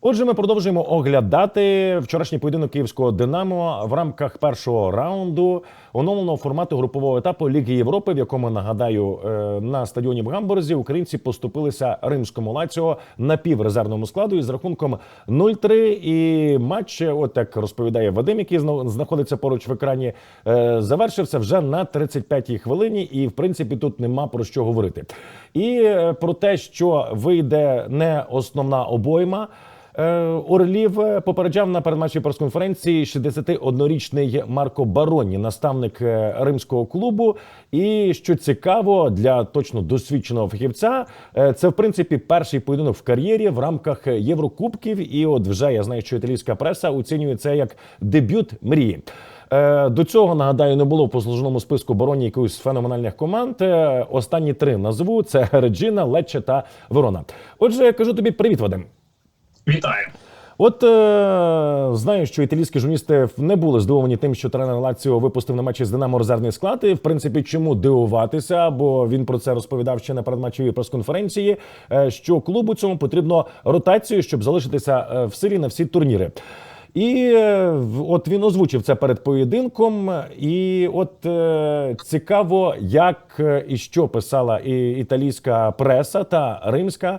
Отже, ми продовжуємо оглядати вчорашній поєдинок київського Динамо в рамках першого раунду оновленого формату групового етапу Ліги Європи, в якому нагадаю е, на стадіоні в Гамбурзі українці поступилися римському лаціо на піврезервному складу із рахунком 0-3. І матч, от як розповідає Вадим, який зна- знаходиться поруч в екрані, е, завершився вже на 35-й хвилині, і в принципі тут нема про що говорити. І е, про те, що вийде не основна обойма. Е, Орлів е, попереджав на передматчій прес-конференції 61-річний Марко Бароні, наставник е, римського клубу. І що цікаво для точно досвідченого фахівця, це в принципі перший поєдинок в кар'єрі в рамках Єврокубків. І от вже я знаю, що італійська преса оцінює це як дебют мрії. До цього нагадаю, не було в послужному списку бароні якихось феноменальних команд. Останні три назву це Реджина, Лечче та Верона. Отже, я кажу тобі привіт, Вадим. Вітаю. От е, знаю, що італійські журналісти не були здивовані тим, що тренер Лаціо випустив на матчі з Динамо резервний склад. І в принципі, чому дивуватися? Бо він про це розповідав ще на передматчевій прес-конференції. е, Що клубу цьому потрібно ротацію, щоб залишитися е, в силі на всі турніри. І е, от він озвучив це перед поєдинком. І от е, цікаво, як е, і що писала і італійська преса та римська.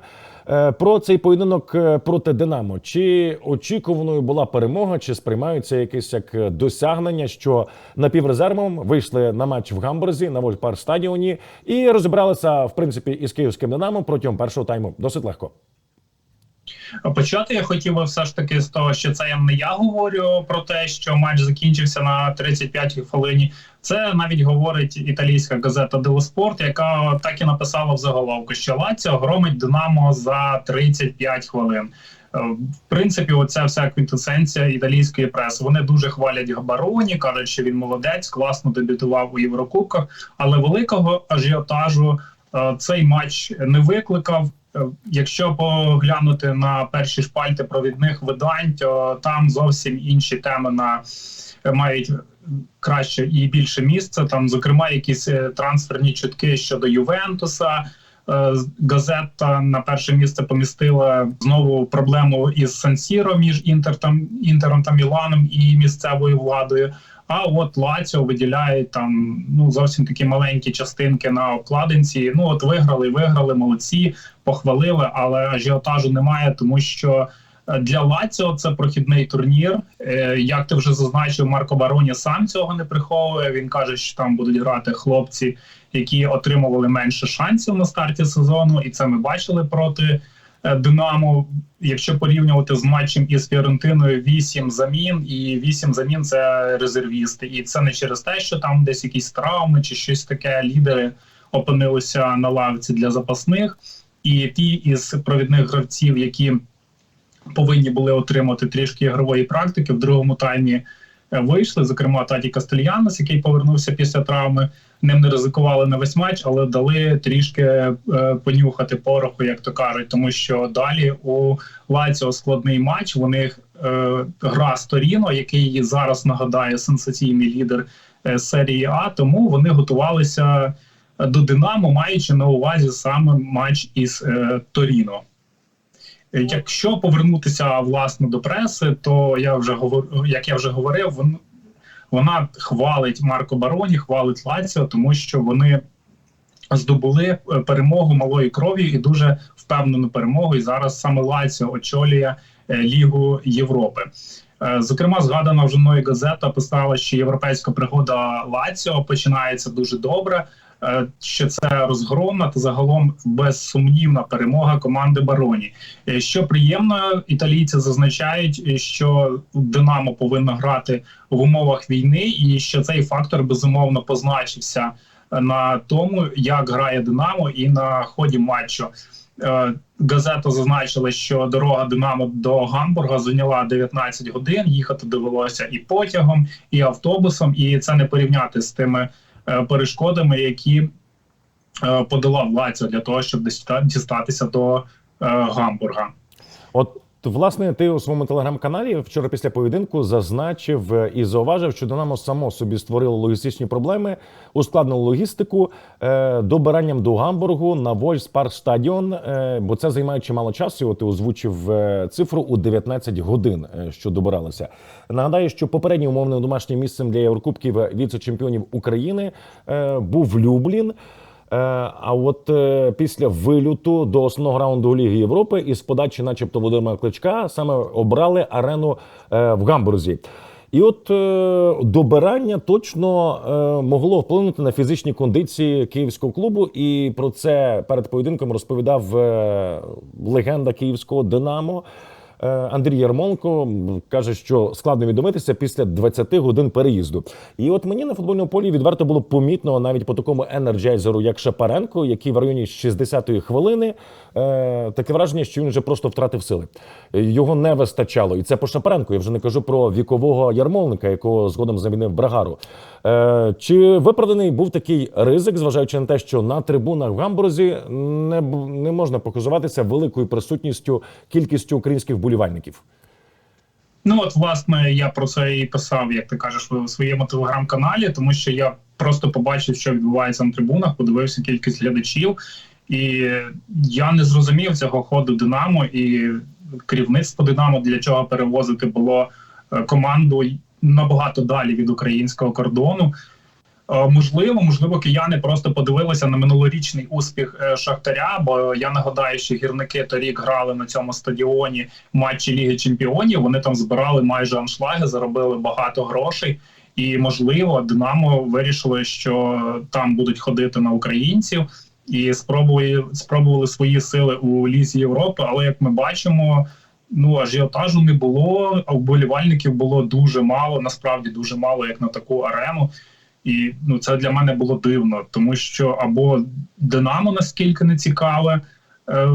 Е, Про цей поєдинок е, проти Динамо. Чи очікуваною була перемога, чи сприймаються якесь як е, досягнення, що напіврезервом вийшли на матч в Гамбурзі на Вольпар стадіоні і розібралися в принципі із київським Динамо протягом першого тайму. Досить легко. Почати я хотів би все ж таки з того, що це не я говорю про те, що матч закінчився на 35-й хвилині. Це навіть говорить італійська газета Дело Спорт, яка так і написала в заголовку, що Лаціо громить Динамо за 35 хвилин. Е, В принципі, оця вся квінтесенція італійської преси. Вони дуже хвалять Габароні, кажуть, що він молодець, класно дебютував у Єврокубках, але великого ажіотажу е, цей матч не викликав. Е, Якщо поглянути на перші шпальти провідних видань, то там зовсім інші теми на мають краще і більше місця. Там, зокрема, якісь е, трансферні чутки щодо Ювентуса. Е, Газета на перше місце помістила знову проблему із Сан-Сіро між Інтер там Інтером та Міланом і місцевою владою. А от Лаціо виділяє там ну зовсім такі маленькі частинки на обкладинці. Ну от виграли, виграли, молодці, похвалили, але ажіотажу немає, тому що для Лаціо це прохідний турнір. Е, Як ти вже зазначив, Марко Бароні сам цього не приховує. Він каже, що там будуть грати хлопці, які отримували менше шансів на старті сезону, і це ми бачили проти. е, Динамо, якщо порівнювати з матчем із Фіорентиною, 8 замін, і 8 замін це резервісти. І це не через те, що там десь якісь травми чи щось таке. Лідери опинилися на лавці для запасних, і ті із провідних гравців, які повинні були отримати трішки ігрової практики в другому таймі. е, Вийшли, зокрема, Таті Кастельянос, який повернувся після травми. Ним не ризикували на весь матч, але дали трішки е, понюхати пороху, як то кажуть, тому що далі у Лаціо складний матч. У них е, гра з Торіно, який зараз нагадає сенсаційний лідер е, серії А. Тому вони готувалися до Динамо, маючи на увазі саме матч із е, Торіно. Е, Якщо повернутися власне до преси, то я вже говор... як я вже говорив, вон... вона хвалить Марко Бароні, хвалить Лаціо, тому що вони здобули е, перемогу малої крові і дуже впевнену перемогу. І зараз саме Лаціо очолює е, Лігу Європи. Зокрема, згадана вже мною газета писала, що європейська пригода Лаціо починається дуже добре. Е, Що це розгромна та загалом безсумнівна перемога команди Бароні. Е, Що приємно, італійці зазначають, е, що Динамо повинно грати в умовах війни, і що цей фактор безумовно позначився на тому, як грає Динамо, і на ході матчу. Газета зазначила, що дорога Динамо до Гамбурга зайняла 19 годин. Їхати довелося і потягом, і автобусом, і це не порівняти з тими перешкодами, які подала подолав Лаціо для того, щоб дістатися до е, Гамбурга. От власне, ти у своєму телеграм-каналі вчора після поєдинку зазначив е, і зауважив, що Динамо само собі створило логістичні проблеми, ускладнило логістику е, добиранням до Гамбургу на Вольспарк стадіон, е, бо це займає чимало часу. І ти озвучив е, цифру у 19 годин, е, що добиралися. Нагадаю, що попереднім умовним домашнім місцем для Єврокубків віце-чемпіонів України е, був Люблін. Е, А от е, після вилюту до основного раунду Ліги Європи із подачі, начебто, Володимира Кличка, саме обрали арену е, в Гамбурзі. І от добирання точно могло вплинути на фізичні кондиції київського клубу. І про це перед поєдинком розповідав легенда київського Динамо. Е, Андрій Ярмоленко м, каже, що складно відомитися після 20 годин переїзду. І от мені на футбольному полі відверто було помітно навіть по такому енерджайзеру, як Шапаренко, який в районі 60-ї хвилини е, таке враження, що він вже просто втратив сили. Його не вистачало. І це по Шапаренку. Я вже не кажу про вікового ярмоленка, якого згодом замінив Брагару. Е, чи виправданий був такий ризик, зважаючи на те, що на трибунах в Гамбурзі не, не можна показуватися великою присутністю кількістю українських вболівальників? Ну от власне я про це і писав, як ти кажеш, у своєму телеграм-каналі, тому що я просто побачив, що відбувається на трибунах, подивився кількість глядачів, і я не зрозумів цього ходу Динамо і керівництво Динамо для чого перевозити було е, команду набагато далі від українського кордону. Е, Можливо, можливо, кияни просто подивилися на минулорічний успіх е, Шахтаря. Бо я нагадаю, що гірники торік грали на цьому стадіоні матчі Ліги Чемпіонів. Вони там збирали майже аншлаги, заробили багато грошей. І можливо, Динамо вирішили, що там будуть ходити на українців і спробували, спробували свої сили у лізі Європи. Але як ми бачимо, ну ажіотажу не було, а вболівальників було дуже мало. Насправді дуже мало, як на таку арену. І ну це для мене було дивно, тому що або Динамо наскільки не цікаве е,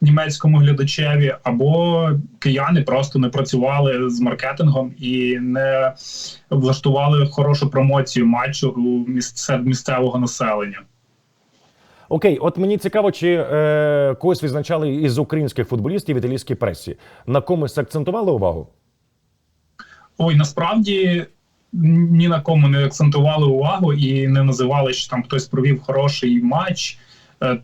німецькому глядачеві, або кияни просто не працювали з маркетингом і не влаштували хорошу промоцію матчу серед місцевого населення. Окей, от мені цікаво, чи е, когось відзначали із українських футболістів в італійській пресі. На комусь акцентували увагу? Ой, насправді ні на кому не акцентували увагу і не називали, що там хтось провів хороший матч,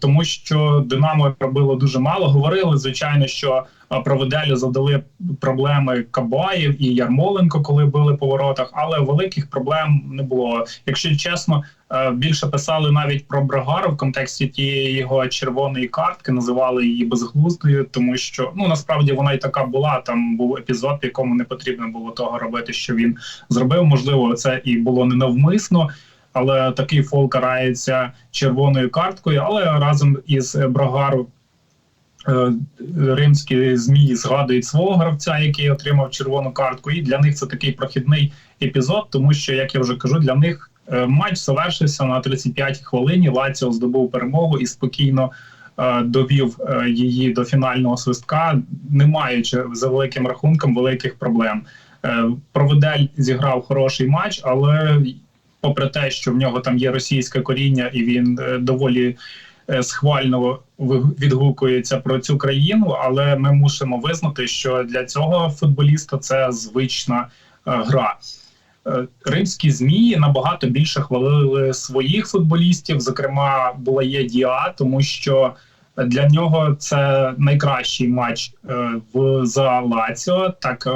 тому що Динамо робило дуже мало. Говорили, звичайно, що е, проведелю завдали проблеми Кабаєв і Ярмоленко, коли били по воротах, але великих проблем не було. Якщо чесно, е, більше писали навіть про Брагару в контексті тієї його червоної картки, називали її безглуздою, тому що ну насправді вона і така була. Там був епізод, якому не потрібно було того робити, що він зробив. Можливо, це і було ненавмисно. Але такий фол карається червоною карткою. Але разом із е, Брагару е, римські змії згадують свого гравця, який отримав червону картку. І для них це такий прохідний епізод, тому що, як я вже кажу, для них е, матч завершився на 35-й хвилині. Лаціо здобув перемогу і спокійно. Довів її до фінального свистка, не маючи за великим рахунком великих проблем. Проведель зіграв хороший матч, але попри те, що в нього там є російське коріння, і він е, доволі е, схвально відгукується про цю країну, але ми мусимо визнати, що для цього футболіста це звична е, гра. Римські змії набагато більше хвалили своїх футболістів. Зокрема, була є Діа, тому що для нього це найкращий матч в за Лаціо. Так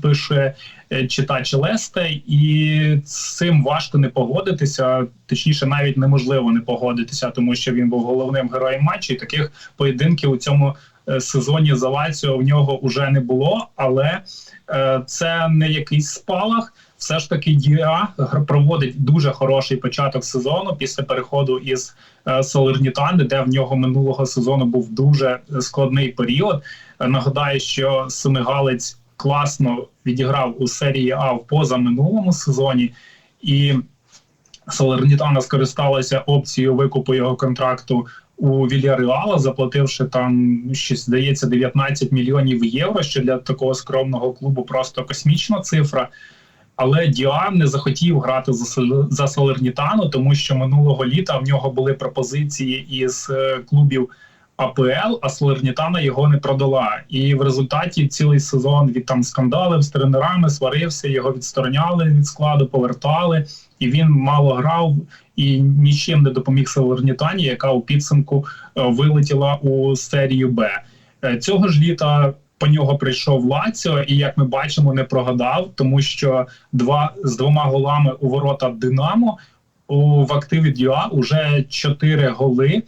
пише е, читач Лесте, і з цим важко не погодитися. Точніше, навіть неможливо не погодитися, тому що він був головним героєм матчу. І таких поєдинків у цьому е, сезоні за Лаціо в нього вже не було. Але е, це не якийсь спалах. Все ж таки, Діа проводить дуже хороший початок сезону після переходу із Солернітани, де в нього минулого сезону був дуже складний період. Нагадаю, що Сенегалець класно відіграв у серії А в позаминулому сезоні, і Салернітана скористалася опцією викупу його контракту у Вільяреала, заплативши там щось здається 19 мільйонів євро. Що для такого скромного клубу просто космічна цифра. Але Діан не захотів грати за Салернітану, тому що минулого літа в нього були пропозиції із е, клубів АПЛ, а Салернітана його не продала. І в результаті цілий сезон від там скандалів з тренерами, сварився, його відстороняли від складу, повертали, і він мало грав і нічим не допоміг Салернітані, яка у підсумку е, вилетіла у серію Б. Е, Цього ж літа по нього прийшов Лаціо, і як ми бачимо, не прогадав, тому що два з двома голами у ворота Динамо у в активі Дюа уже 4 голи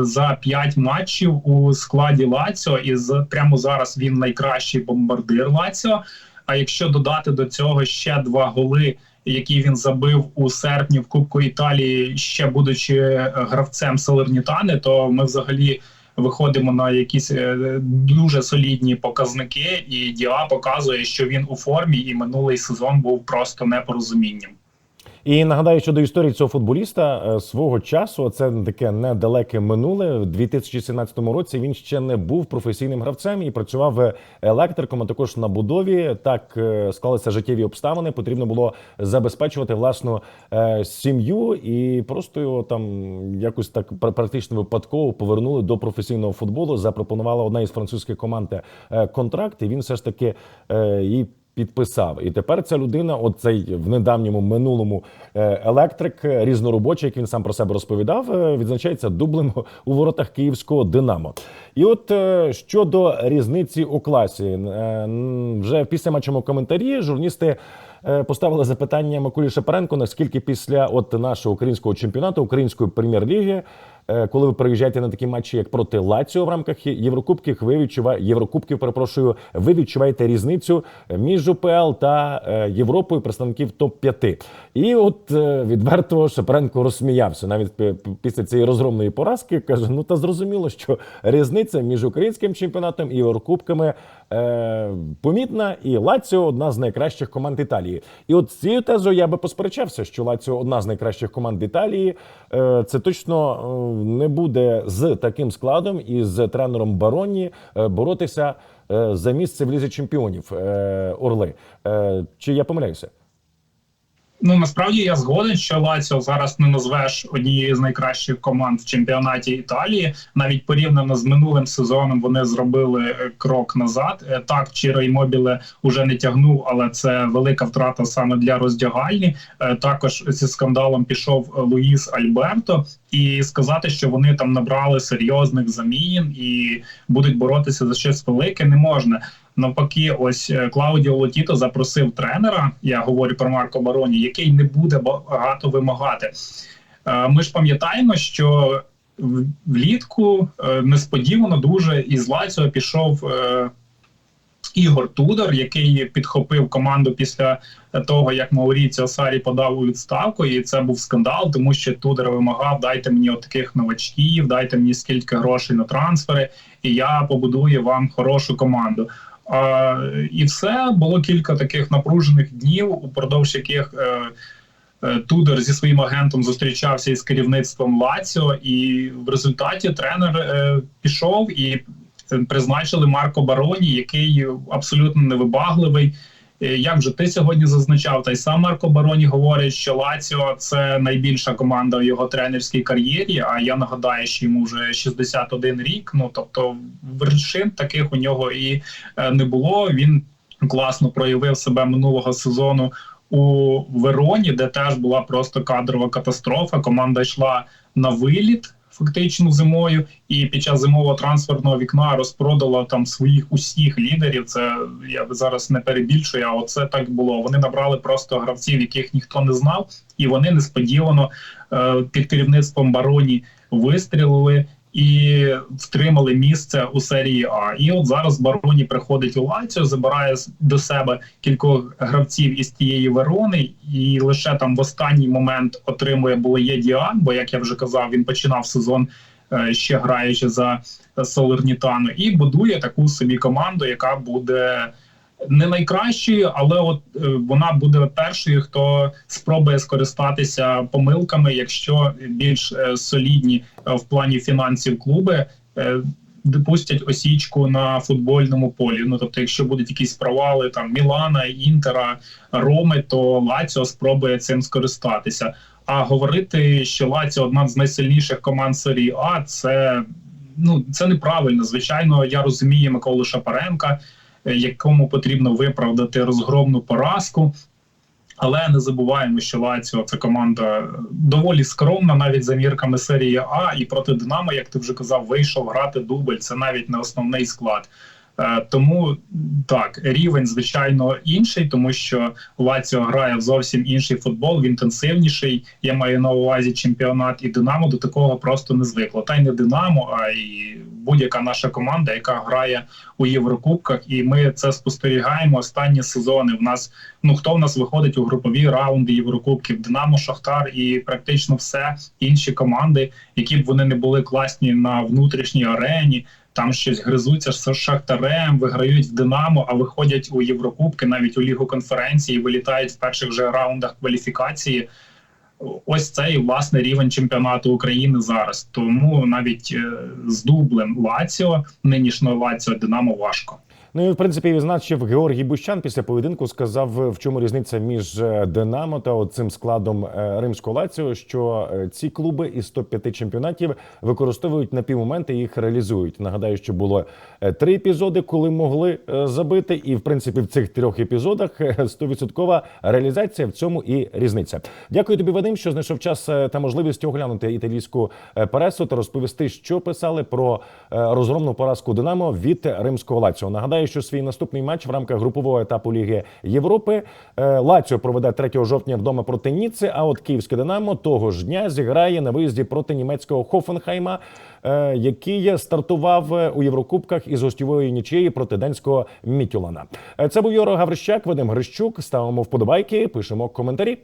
за 5 матчів у складі Лаціо. І з прямо зараз він найкращий бомбардир Лаціо. А якщо додати до цього ще два голи, які він забив у серпні в Кубку Італії, ще будучи е, гравцем Салернітани, то ми взагалі виходимо на якісь е, дуже солідні показники, і Діа показує, що він у формі, і минулий сезон був просто непорозумінням. І нагадаю, що до історії цього футболіста е, свого часу це таке недалеке минуле. У 2017 році він ще не був професійним гравцем і працював електриком, а також на будові. Так е, склалися життєві обставини. Потрібно було забезпечувати власну е, сім'ю, і просто його там якось так пр- практично випадково повернули до професійного футболу. Запропонувала одна із французьких команд контракт, і він все ж таки її підписав. І тепер ця людина, оцей в недавньому минулому е, електрик, е, різноробочий, як він сам про себе розповідав, е, відзначається дублем у воротах київського Динамо. І от щодо різниці у класі, вже в післяматчому коментарі журналісти. Поставили запитання Миколі Шапаренко, наскільки після от нашого українського чемпіонату, української прем'єр-ліги, коли ви приїжджаєте на такі матчі, як проти Лаціо в рамках Єврокубків, ви відчуваєте Єврокубків, перепрошую, ви відчуваєте різницю між УПЛ та е, Європою представників топ 5 І от е, відверто Шапаренко розсміявся навіть пі- пі- після цієї розгромної поразки. каже: ну та зрозуміло, що різниця між українським чемпіонатом і Єврокубками е, помітна, і Лаціо одна з найкращих команд Італії. І от з цією тезою я би посперечався, що Лаціо одна з найкращих команд Італії. Е, це точно е, не буде з таким складом і з тренером Бароні е, боротися е, за місце в лізі чемпіонів е, Орли. Чи я помиляюся? Ну насправді я згоден, що Лаціо зараз не назвеш однією з найкращих команд в чемпіонаті Італії. Навіть порівняно з минулим сезоном вони зробили крок назад. Так, Чіро Імобіле уже не тягнув, але це велика втрата саме для роздягальні. Також зі скандалом пішов Луїс Альберто, і сказати, що вони там набрали серйозних замін і будуть боротися за щось велике, не можна. Навпаки, ось е, Клаудіо Лотіто запросив тренера. Я говорю про Марко Бароні, який не буде багато вимагати. Е, Ми ж пам'ятаємо, що влітку е, несподівано дуже із Лаціо пішов Ігор Тудор, який підхопив команду після того, як Мауріціо Сарі подав у відставку, і це був скандал, тому що Тудор вимагав: дайте мені от таких новачків, дайте мені скільки грошей на трансфери, і я побудую вам хорошу команду. А, і все було кілька таких напружених днів, упродовж яких е, е, Тудор зі своїм агентом зустрічався із керівництвом Лаціо, і в результаті тренер е, пішов і призначили Марко Бароні, який абсолютно невибагливий. Е, Як вже ти сьогодні зазначав, та й сам Марко Бароні говорить, що Лаціо це найбільша команда в його тренерській кар'єрі. А я нагадаю, що йому вже 61 рік. Ну тобто вершин таких у нього і е, не було. Він класно проявив себе минулого сезону у Вероні, де теж була просто кадрова катастрофа. Команда йшла на виліт. Фактично зимою, і під час зимового трансферного вікна розпродала там своїх усіх лідерів. Це я зараз не перебільшую. А оце так було. Вони набрали просто гравців, яких ніхто не знав, і вони несподівано е, під керівництвом бароні вистрілили і втримали місце у серії А. І от зараз Бароні приходить у Лаціо, забирає до себе кількох гравців із тієї Верони, і лише там в останній момент отримує Булеє Діан, бо як я вже казав, він починав сезон е, ще граючи за Солернітану, і будує таку собі команду, яка буде. Не найкращою, але от е, вона буде першою, хто спробує скористатися помилками, якщо більш е, солідні е, в плані фінансів клуби допустять осічку на футбольному полі. Ну тобто, якщо будуть якісь провали там Мілана, Інтера, Роми, то Лаціо спробує цим скористатися. А говорити, що Лаціо одна з найсильніших команд серії А, це ну це неправильно. Звичайно, я розумію Миколу Шапаренка, якому потрібно виправдати розгромну поразку. Але не забуваємо, що Лаціо це команда доволі скромна, навіть за мірками серії А, і проти Динамо, як ти вже казав, вийшов грати дубль. Це навіть не основний склад. Е, Тому так, рівень звичайно інший, тому що Лаціо грає в зовсім інший футбол, в інтенсивніший. Я маю на увазі чемпіонат і Динамо до такого просто не звикло. Та й не Динамо, а й будь-яка наша команда, яка грає у Єврокубках, і ми це спостерігаємо останні сезони. В нас ну хто в нас виходить у групові раунди Єврокубків? Динамо, Шахтар і практично все інші команди, які б вони не були класні на внутрішній арені. Там щось гризуться з шахтарем, виграють в Динамо, а виходять у Єврокубки, навіть у Лігу конференції, вилітають в перших же раундах кваліфікації. Ось цей власне рівень чемпіонату України зараз. Тому навіть е, з дублем Лаціо, нинішнього Лаціо Динамо важко. Ну і в принципі відзначив Георгій Бущан після поєдинку. Сказав, в чому різниця між е, Динамо та цим складом е, римського Лаціо, що е, ці клуби із топ-5 чемпіонатів використовують напівмоменти і їх реалізують. Нагадаю, що було три епізоди, коли могли забити, і в принципі в цих трьох епізодах е, стовідсоткова реалізація в цьому і різниця. Дякую тобі, Вадим, що знайшов час та можливість оглянути італійську пресу та розповісти, що писали про розгромну поразку Динамо від римського Лаціо. Нагадаю, що свій наступний матч в рамках групового етапу Ліги Європи е, Лаціо проведе 3 жовтня вдома проти Ніцци, А от київське Динамо того ж дня зіграє на виїзді проти німецького Хофенхайма, е, який стартував е, у Єврокубках із гостьової нічиї проти данського Мітюлана. Це був Йоро Гаврищак, Вадим Грищук. Ставимо вподобайки, пишемо коментарі.